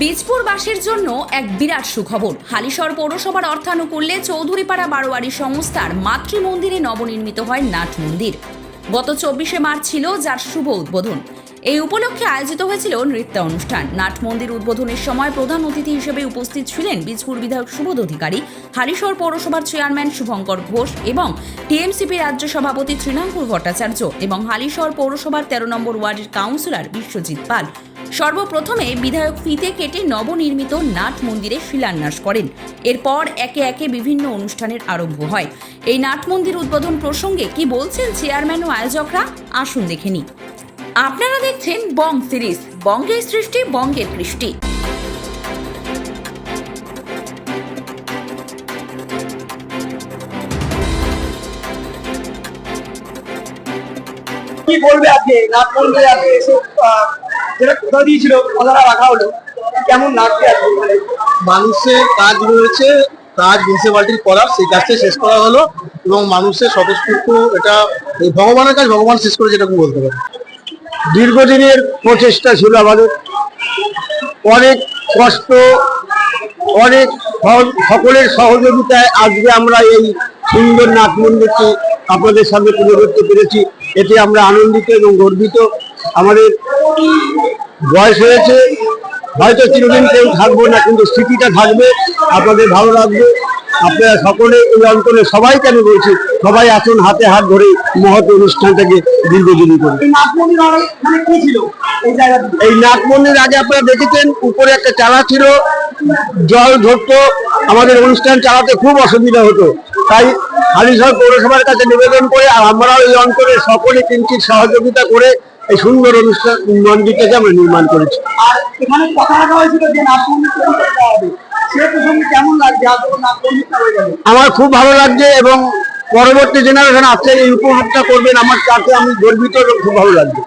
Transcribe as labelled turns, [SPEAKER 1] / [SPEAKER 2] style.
[SPEAKER 1] বীজপুরবাসীর জন্য এক বিরাট সুখবর। হালিশহর পৌরসভার অর্থানুকূল্যে চৌধুরীপাড়া বারোয়ারি সংস্থার মাতৃমন্দিরে নবনির্মিত হয় নাট মন্দির। গত চব্বিশে মার্চ ছিল যার শুভ উদ্বোধন। এই উপলক্ষে আয়োজিত হয়েছিল নৃত্য অনুষ্ঠান। নাট মন্দির উদ্বোধনের সময় প্রধান অতিথি হিসেবে উপস্থিত ছিলেন বীজপুর বিধায়ক সুবোধ অধিকারী, হালিশহর পৌরসভার চেয়ারম্যান শুভঙ্কর ঘোষ এবং টিএমসিপি রাজ্য সভাপতি তৃণাঙ্কুর ভট্টাচার্য এবং হালিশহর পৌরসভার তেরো নম্বর ওয়ার্ডের কাউন্সিলর বিশ্বজিৎ পাল। সর্বপ্রথমে বিধায়ক ফিতে কেটে নবনির্মিত নাট মন্দিরে শিলান্যাস করেন। এরপর একে একে বিভিন্ন অনুষ্ঠানের আরম্ভ হয়। এই নাট মন্দির উদ্বোধন প্রসঙ্গে কি বলছেন চেয়ারম্যান ও আয়োজকরা, আসুন দেখে নিই। আপনারা দেখছেন বং সিরিজ, বঙ্গের সৃষ্টি, বঙ্গের কৃষ্টি।
[SPEAKER 2] কি বলবে আজকে? নাচ মন্দিরে আজকে এসে যেটা কোথাও দিয়েছিল কথাটা রাখা হলো, কেমন লাগছে মানে
[SPEAKER 3] মানুষের কাজ রয়েছে, কাজ মিউনিসিপালিটির করার, সেই কাজটা শেষ করা হলো এবং মানুষের স্বতঃস্ফূর্ত এটা ভগবানের কাজ ভগবান শেষ করে যেটা বলতে পারে
[SPEAKER 2] দীর্ঘদিনের প্রচেষ্টা ছিল আমাদের। অনেক কষ্ট, অনেক সকলের সহযোগিতায় আজকে আমরা এই সুন্দর নাট মন্দিরটি আপনাদের সামনে তুলে ধরতে পেরেছি এতে আমরা আনন্দিত এবং গর্বিত। আমাদের বয়স হয়েছে হয়তো চিরদিন কেউ থাকব না কিন্তু স্মৃতিটা থাকবে আপনাদের ভালো লাগবে আপনারা সকলে এই অঞ্চলে সবাইকে আমি বলছি সবাই আসুন হাতে হাত ধরে মহৎ অনুষ্ঠানটাকে দীর্ঘদিনই করি। এই নাট মন্দির আগে আপনারা দেখেছেন উপরে একটা চালা ছিল জল ধরতো আমাদের অনুষ্ঠান চালাতে খুব অসুবিধা হতো। তাই হালিশহর পৌরসভার কাছে নিবেদন করে আর আমরাও এই অঞ্চলে সকলে কিঞ্চিত সহযোগিতা করে এই সুন্দর অনুষ্ঠান মন্দিরটাকে আমরা নির্মাণ করেছি। আর এখানে কথা রাখা হয়েছিল যে কেমন লাগছে? আমার খুব ভালো লাগছে এবং পরবর্তী জেনারেশন আসছে এই উপভোগটা করবেন। আমার তাতে আমি গর্বিত এবং খুব ভালো লাগছে।